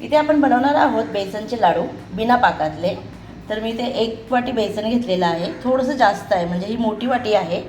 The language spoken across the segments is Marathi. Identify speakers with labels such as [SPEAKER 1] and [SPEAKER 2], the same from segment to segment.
[SPEAKER 1] इथे आपण बनवणार आहोत बेसनचे लाडू बिना पाकातले. तर मी ते एक वाटी बेसन घेतलेलं आहे. थोडंसं जास्त आहे म्हणजे ही मोठी वाटी आहे.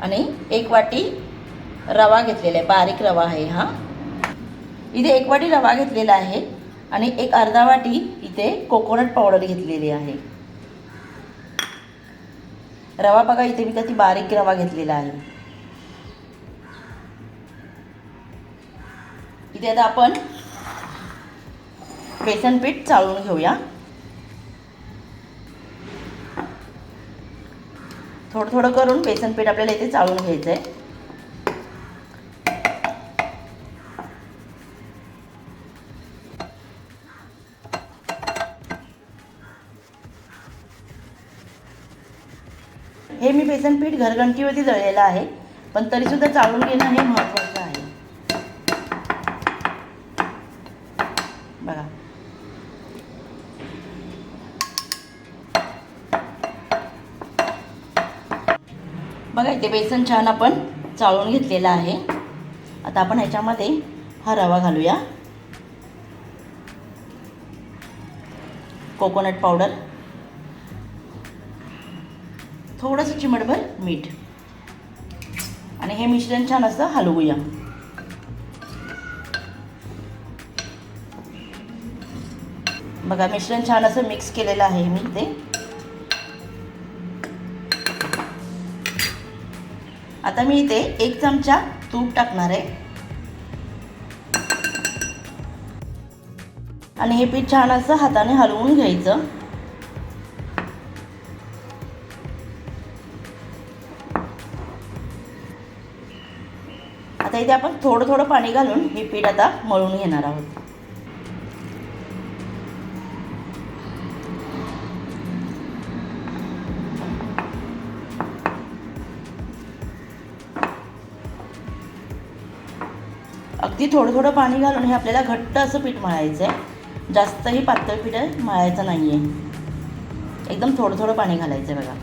[SPEAKER 1] आणि एक वाटी रवा घेतलेला आहे बारीक रवा आहे हा. इथे एक वाटी रवा घेतलेला आहे आणि एक अर्धा वाटी इथे कोकोनट पावडर घेतलेली आहे. रवा बघा इथे मी कधी बारीक रवा घेतलेला आहे. इथे आता आपण बेसन पीठ चाळून घेऊया. थोडं थोडं करून बेसन पीठ आपल्याला इथे चाळून घ्यायचं आहे हे मी बेसन पीठ घरघंटीवरती दळलेलं आहे पण तरीसुद्धा चाळून घेणं हे महत्त्वाचं आहे बघा. बघा इथे बेसन छान आपण चाळून घेतलेलं आहे. आता आपण ह्याच्यामध्ये हा रवा घालूया. कोकोनट पावडर थोडंसं चिमटभर मीठ. आणि हे मिश्रण छान असं हलवूया. बघा मिश्रण छान असं मिक्स केलेलं आहे मी ते. आता मी इथे एक चमचा तूप टाकणार आहे. आणि हे पीठ छान असं हाताने हलवून घ्यायचं. आता इथे आपण थोडं थोडं पाणी घालून हे पीठ आता मळून घेणार आहोत. अगदी थोडं थोडं पाणी घालून हे आपल्याला घट्ट असं पीठ मळायचं आहे जास्तही पातळ पीठ आहे मळायचं नाही आहे एकदम थोडं थोडं पाणी घालायचं आहे बघा.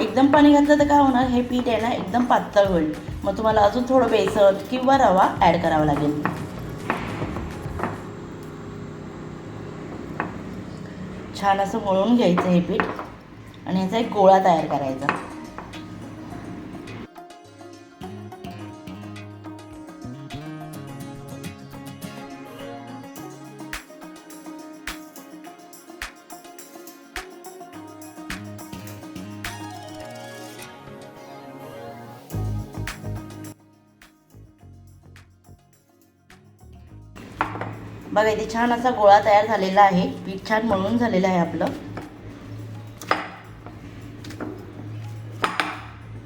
[SPEAKER 1] एकदम पाणी घातलं तर काय होणार? हे पीठ आहे ना एकदम पातळ होईल. मग तुम्हाला अजून थोडं बेसन किंवा रवा ॲड करावा लागेल. छान असं मळून घ्यायचं हे पीठ. आणि ह्याचा एक गोळा तयार करायचा. बघा इथे छान असा गोळा तयार झालेला आहे. पीठ छान मळून झालेलं आहे आपलं.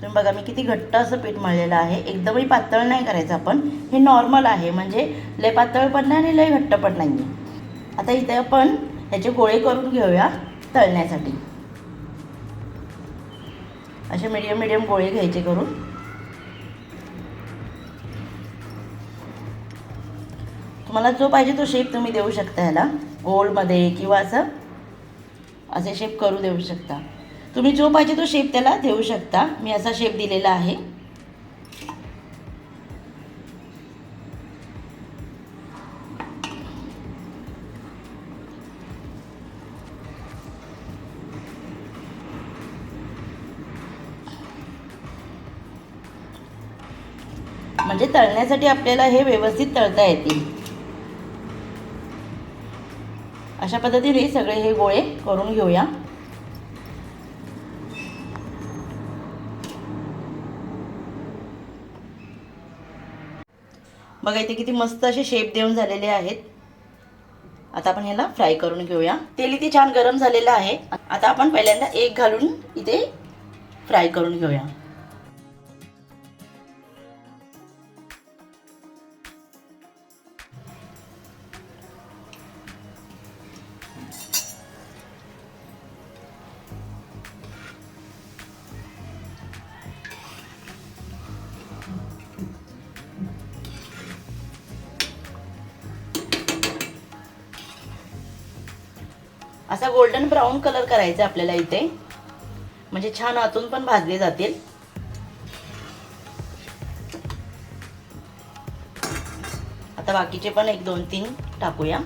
[SPEAKER 1] तुम्ही बघा मी किती घट्ट असं पीठ मळलेलं आहे. एकदमही पातळ नाही करायचं आपण. हे नॉर्मल आहे म्हणजे लय पातळ पण नाही आणि लय घट्ट पण नाही आहे आता इथे आपण ह्याचे गोळे करून घेऊया तळण्यासाठी. असे मीडियम मीडियम गोळे घ्यायचे करून. तुम्हाला जो पाहिजे तो शेप तुम्ही देऊ शकता ह्याला. गोलमध्ये किंवा असं असे शेप करू देऊ शकता. तुम्ही जो पाहिजे तो शेप त्याला देऊ शकता. मी असा शेप दिलेला आहे. म्हणजे तळण्यासाठी आपल्याला हे व्यवस्थित तळता येतील. अशा पद्धतीने सगळे हे गोळे करून घेऊया. बघा इथे किती मस्त असे शेप देऊन झालेले आहेत. आता आपण ह्याला फ्राय करून घेऊया. तेल इथे छान गरम झालेलं आहे. आता आपण पहिल्यांदा एक घालून इथे फ्राय करून घेऊया. असा गोल्डन ब्राऊन कलर करायचा आपल्याला इथे. म्हणजे छान आतून पण भाजले जातील. आता बाकीचे पण एक दोन तीन टाकूया.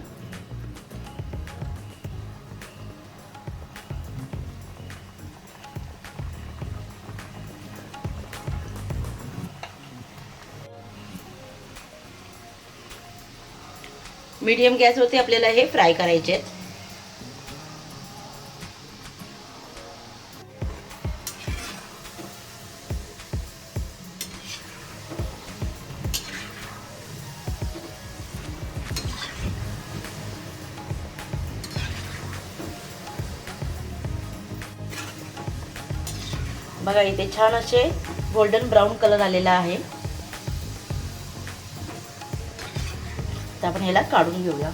[SPEAKER 1] मीडियम गॅसवरती आपल्याला हे फ्राय करायचे आहेत बघा इथे छान असे गोल्डन ब्राऊन कलर आलेला आहे. तर आपण ह्याला काढून घेऊया.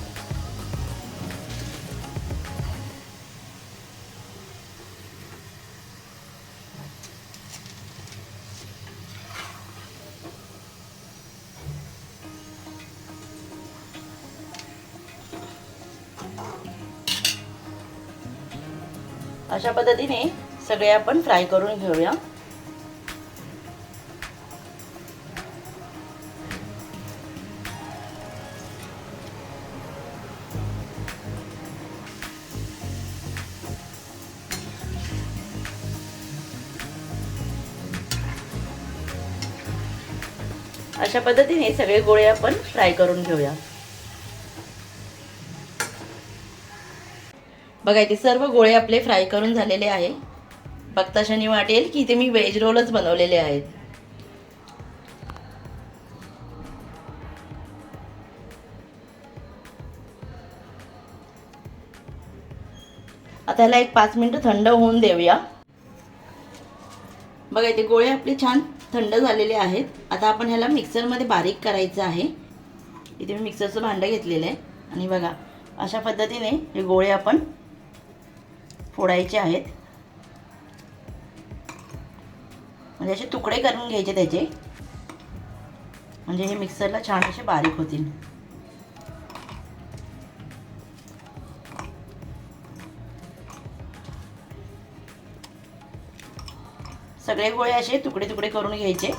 [SPEAKER 1] अशा पद्धतीने सगळे आपण फ्राय करून घेऊया. अशा पद्धतीने सगळे गोळे आपण फ्राय करून घेऊया. बघा इथे सर्व गोळे आपले फ्राय करून झालेले आहे. बघताशाने वाटेल की इथे मी व्हेज रोलच बनवलेले आहेत. आता ह्याला एक पाच मिनिटं थंड होऊन देऊया. बघा इथे गोळे आपले छान थंड झालेले आहेत. आता आपण ह्याला मिक्सरमध्ये बारीक करायचं आहे. इथे मी मिक्सरचं भांडं घेतलेलं आहे. आणि बघा अशा पद्धतीने हे गोळे आपण फोडायचे आहेत. म्हणजे असे तुकडे करून घ्यायचे त्याचे. म्हणजे हे मिक्सरला छान असे बारीक होतील. सगळे गोळे असे तुकडे तुकडे करून घ्यायचे.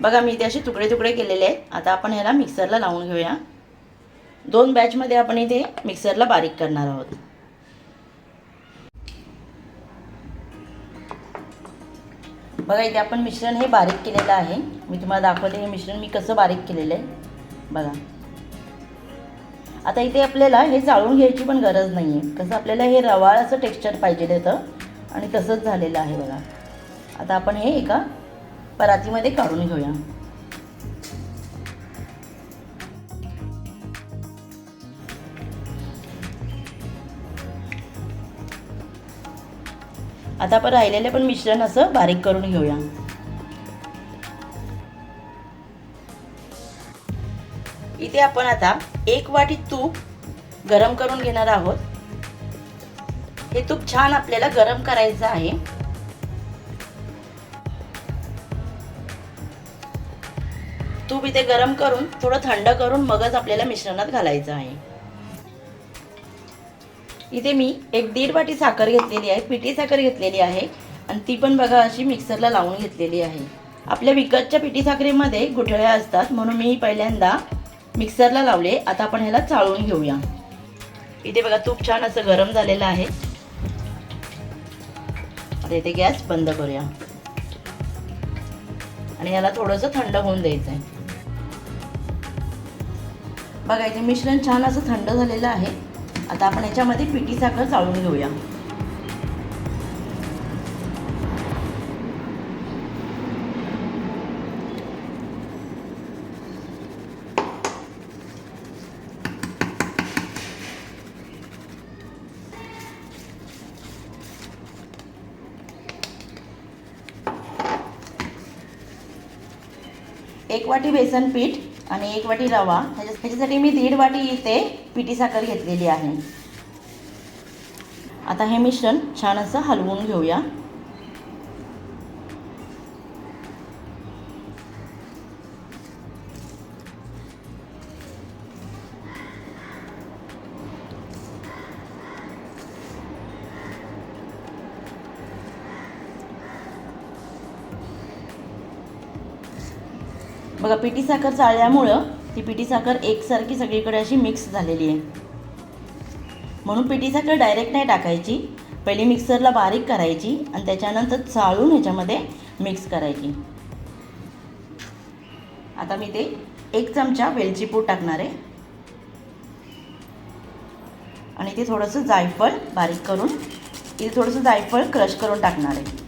[SPEAKER 1] बघा मी ते असे तुकडे तुकडे केलेले आहेत. आता आपण ह्याला मिक्सरला लावून घेऊया. दोन बॅचमध्ये आपण इथे मिक्सरला बारीक करणार आहोत. बघा इथे आपण मिश्रण हे बारीक केलेलं आहे. मी तुम्हाला दाखवले हे मिश्रण मी कसं बारीक केलेलं आहे. बघा. आता इथे आपल्याला हे चाळून घ्यायची पण गरज नाही आहे कसं आपल्याला हे रवाळ असं टेक्स्चर पाहिजे होतं आणि तसंच झालेलं आहे बघा. आता आपण हे एका परातीमध्ये काढून घेऊया. आता आपण राहिलेले पण मिश्रण असं बारीक करून घेऊया. इथे आपण आता एक वाटी तूप गरम करून घेणार आहोत. हे तूप छान आपल्याला गरम करायचं आहे. तूप इथे गरम करून थोडं थंड करून मगच आपल्याला मिश्रणात घालायचं आहे. इथे मी एक दीड वाटी साखर घेतलेली आहे पिठी साखर घेतलेली आहे आणि ती पण बघा अशी मिक्सरला लावून घेतलेली आहे. आपल्या विकतच्या पिठी साखरेमध्ये गुठळ्या असतात म्हणून मी पहिल्यांदा मिक्सरला लावले. आता आपण ह्याला चाळून घेऊया. इथे बघा तूप छान असं गरम झालेलं आहे. आता इथे गॅस बंद करूया. आणि ह्याला थोडंसं थंड होऊन द्यायचं आहे बघा इथे मिश्रण छान असं थंड झालेलं आहे. आता आपण याच्यामध्ये पिठी साखर चाळून घेऊया. एक वाटी बेसन पीठ आणि एक वाटी रवा. ह्याच्या ह्याच्यासाठी मी दीड वाटी इथे पिठी साखर घेतलेली आहे. आता हे मिश्रण छान असं हलवून घेऊया. बघा पिठी साखर चाळल्यामुळं ती पिठी साखर एकसारखी सगळीकडे अशी मिक्स झालेली आहे. म्हणून पिठी साखर डायरेक्ट नाही टाकायची. पहिली मिक्सरला बारीक करायची आणि त्याच्यानंतर चाळून ह्याच्यामध्ये मिक्स करायची. आता मी ते एक चमचा वेलची पूड टाकणार आहे. आणि ते थोडंसं जायफळ बारीक करून इथे थोडंसं जायफळ क्रश करून टाकणार आहे.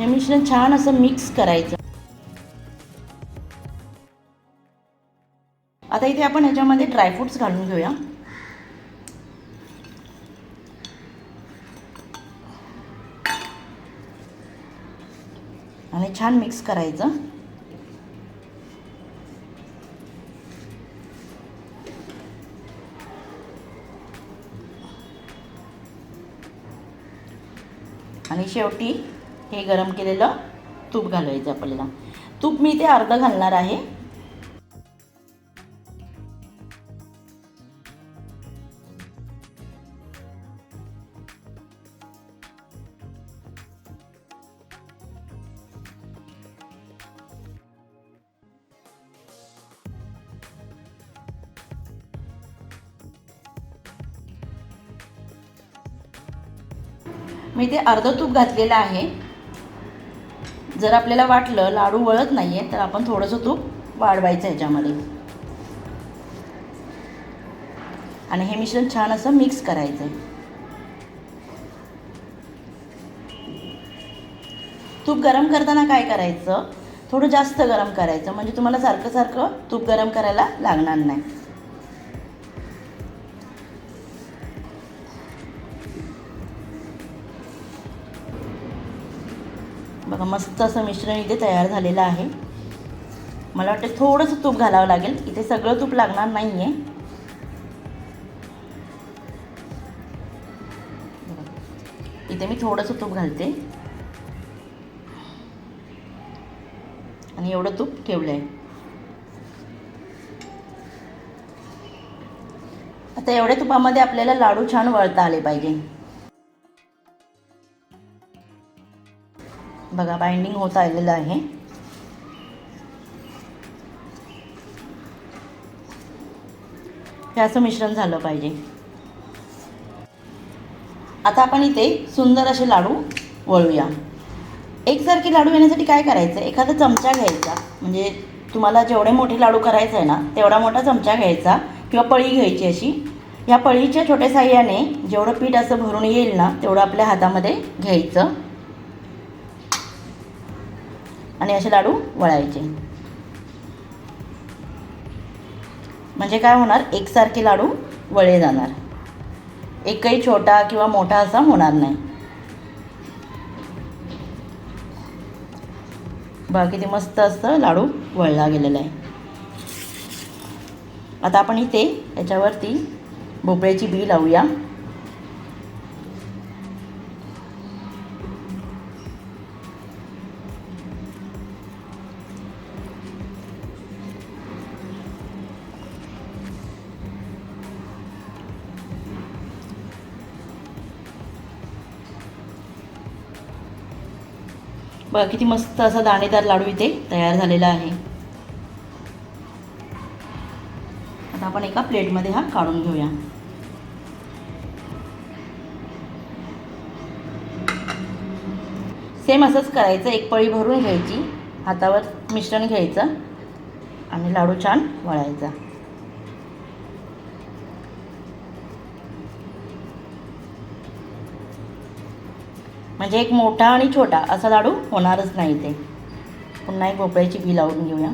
[SPEAKER 1] हे मिश्रण छान असं मिक्स करायचं. आता इथे आपण ह्याच्यामध्ये ड्रायफ्रूट्स घालून घेऊया. आणि छान मिक्स करायचं. आणि शेवटी हे गरम केलेलं तूप घालायचं आपल्याला. तूप मी ते अर्ध घालणार आहे. मी ते अर्ध तूप घातलेलं आहे. जर आपल्याला वाटलं लाडू वळत नाही आहे तर आपण थोडंसं तूप वाढवायचं ह्याच्यामध्ये आणि हे मिश्रण छान असं मिक्स करायचं आहे तूप गरम करताना काय करायचं? थोडं जास्त गरम करायचं. म्हणजे तुम्हाला सारखं सारखं तूप गरम करायला लागणार नाही. बघा मस्त असं मिश्रण इथे तयार झालेलं आहे. मला वाटतं थोडंसं तूप घालावं लागेल. इथे सगळं तूप लागणार नाही आहे इथे मी थोडंसं तूप घालते. आणि एवढं तूप ठेवलं आहे आता एवढ्या तुपामध्ये आपल्याला लाडू छान वळता आले पाहिजे. बघा बाइंडिंग होत आलेलं आहे. हे असं मिश्रण झालं पाहिजे. आता आपण इथे सुंदर असे लाडू वळूया. एकसारखे लाडू येण्यासाठी काय करायचं? एखादा चमचा घ्यायचा. म्हणजे तुम्हाला जेवढे मोठे लाडू करायचं आहे ना तेवढा मोठा चमचा घ्यायचा किंवा पळी घ्यायची अशी. या पळीच्या छोट्या साह्याने जेवढं पीठ असं भरून येईल ना तेवढं आपल्या हातामध्ये घ्यायचं. आणि असे लाडू वळायचे. म्हणजे काय होणार? एकसारखे लाडू वळे जाणार. एकही छोटा किंवा मोठा असा होणार नाही. बघा किती मस्त असतं लाडू वळला गेलेला आहे. आता आपण इथे याच्यावरती भोपळ्याची बी लावूया. बघा किती मस्त असा दाणेदार लाडू इथे तयार झालेला आहे. आता आपण एका प्लेटमध्ये हा काढून घेऊया. सेम असंच करायचं एक पळी भरून घ्यायची हातावर मिश्रण घ्यायचं आणि लाडू छान वळायचा. म्हणजे एक मोठा आणि छोटा असा लाडू होणारच नाही ते. पुन्हा एक भोपळ्याची बी लावून घेऊया.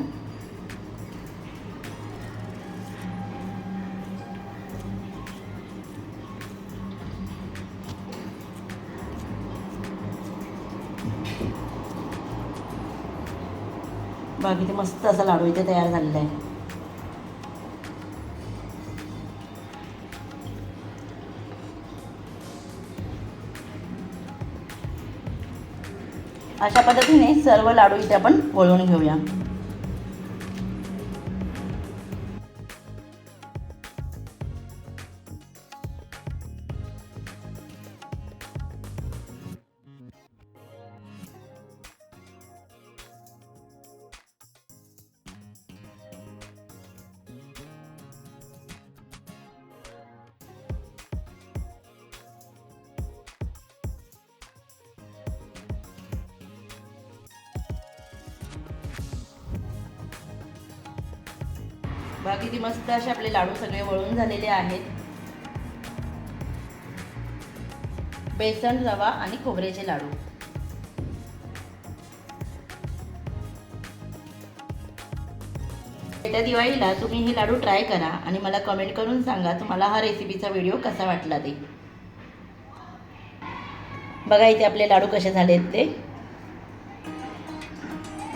[SPEAKER 1] बाकी ते मस्त असा लाडू इथे तयार झालेला आहे. अशा पद्धतीने सर्व लाडू इथे आपण वळवून घेऊया. बघा किती मस्त असे आपले लाडू सगळे वळून झालेले आहेत. बेसन रवा आणि खोबऱ्याचे लाडू. येत्या दिवाळीला तुम्ही हे लाडू ट्राय करा आणि मला कमेंट करून सांगा तुम्हाला हा रेसिपीचा व्हिडिओ कसा वाटला ते. बघा इथे आपले लाडू कसे झाले आहेत ते.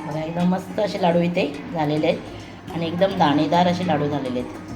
[SPEAKER 1] बघा एकदम मस्त असे लाडू इथे झालेले आहेत. आणि एकदम दाणेदार असे लाडू झालेले आहेत.